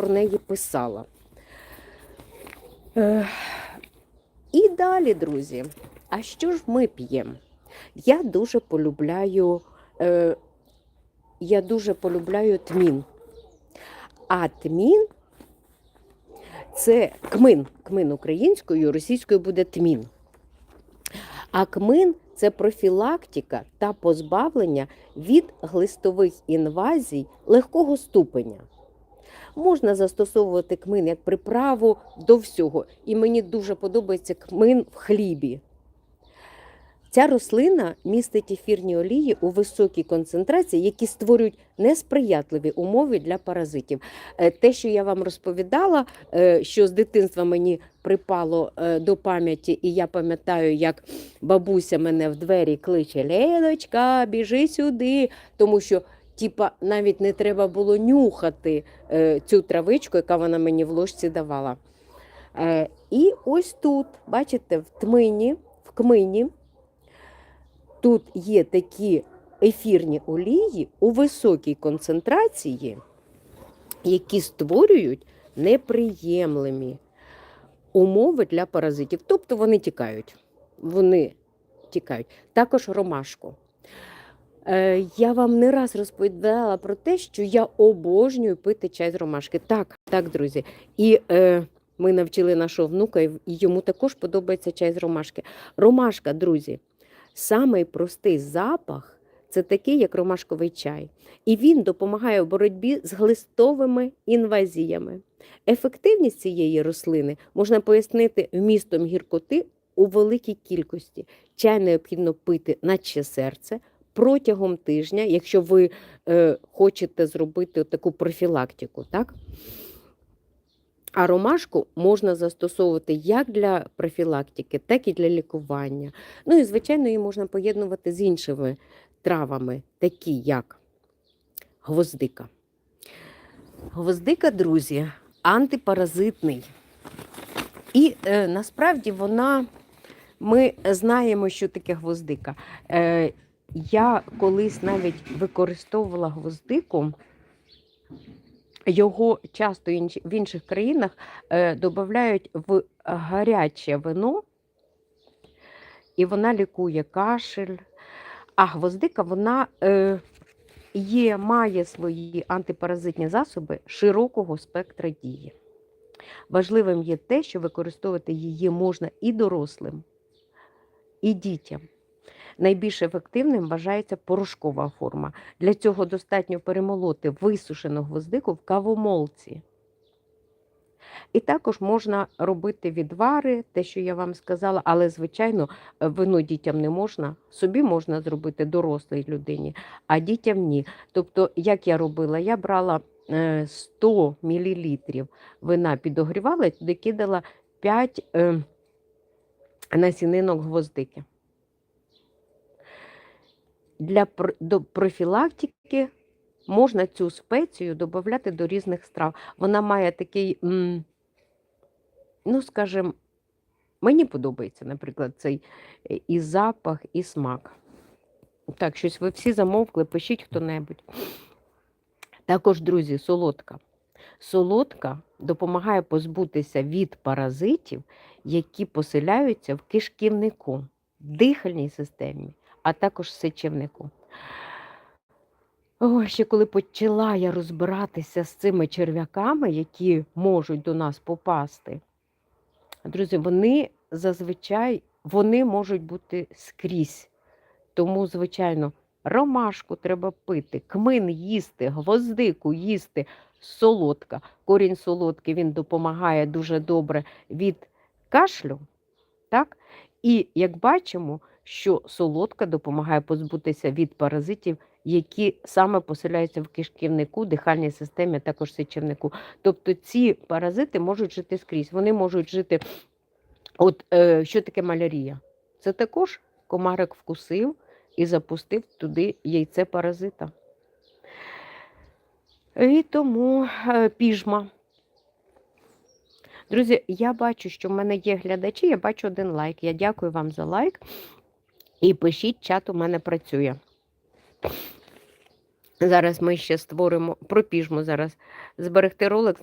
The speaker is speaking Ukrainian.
про неї писала. Е, і далі, друзі, а що ж ми п'ємо? Я дуже полюбляю, е, я дуже полюбляю тмін. А тмін це кмин. Кмин українською, російською буде тмін. А кмин це профілактика та позбавлення від глистових інвазій легкого ступеня. Можна застосовувати кмин як приправу до всього. І мені дуже подобається кмин в хлібі. Ця рослина містить ефірні олії у високій концентрації, які створюють несприятливі умови для паразитів. Е, Те, що я вам розповідала, е, що з дитинства мені припало е, до пам'яті, і я пам'ятаю, як бабуся мене в двері кличе Леночка, біжи сюди, тому що. Типа навіть не треба було нюхати е, цю травичку, яка вона мені в ложці давала. Е, і ось тут, бачите, в тмині, в кмині, тут є такі ефірні олії у високій концентрації, які створюють неприємлемі умови для паразитів. Тобто вони тікають. Вони тікають. Також ромашку. Е, Я вам не раз розповідала про те, що я обожнюю пити чай з ромашки. Так, так, друзі. І е, ми навчили нашого внука, і йому також подобається чай з ромашки. Ромашка, друзі, самий простий запах це такий, як ромашковий чай. І він допомагає в боротьбі з глистовими інвазіями. Ефективність цієї рослини можна пояснити вмістом гіркоти у великій кількості. Чай необхідно пити наче серце протягом тижня, якщо ви е, хочете зробити таку профілактику. Так? А ромашку можна застосовувати як для профілактики, так і для лікування. Ну і, звичайно, її можна поєднувати з іншими травами, такі як гвоздика. Гвоздика, друзі, антипаразитний. І е, насправді вона, ми знаємо, що таке гвоздика. Е, я колись навіть використовувала гвоздику. Його часто в інших країнах е, додають в гаряче вино, і вона лікує кашель. А гвоздика вона е, є, має свої антипаразитні засоби широкого спектра дії. Важливим є те, що використовувати її можна і дорослим, і дітям. Найбільш ефективним вважається порошкова форма. Для цього достатньо перемолоти висушену гвоздику в кавомолці. І також можна робити відвари, те, що я вам сказала, але, звичайно, е, вино дітям не можна. Собі можна зробити дорослій людині, а дітям ні. Тобто, як я робила, я брала е, 100 мл вина підогрівала і туди кидала 5 е, насінинок гвоздики. Для профілактики можна цю спецію додати до різних страв. Вона має такий, ну, скажімо, мені подобається, наприклад, цей е, і запах, і смак. Так, щось ви всі замовкли, пишіть хто-небудь. Також, друзі, солодка. Солодка допомагає позбутися від паразитів, які поселяються в кишківнику, дихальній системі, а також сечівнику. О, ще коли почала я розбиратися з цими черв'яками, які можуть до нас попасти, друзі, вони зазвичай вони можуть бути скрізь. Тому, звичайно, ромашку треба пити, кмин їсти, гвоздику їсти, солодка. Корінь солодкий він допомагає дуже добре від кашлю. Так? І як бачимо, що солодка допомагає позбутися від паразитів, які саме поселяються в кишківнику, дихальній системі, а також сечівнику. Тобто ці паразити можуть жити скрізь. Вони можуть жити. От е, що таке малярія? Це також комарик вкусив і запустив туди яйце паразита. І тому е, піжма. Друзі, я бачу, що в мене є глядачі, я бачу один лайк. Я дякую вам за лайк. І пишіть, чат у мене працює. Зараз ми ще створимо пропіжмо зараз зберегти ролик.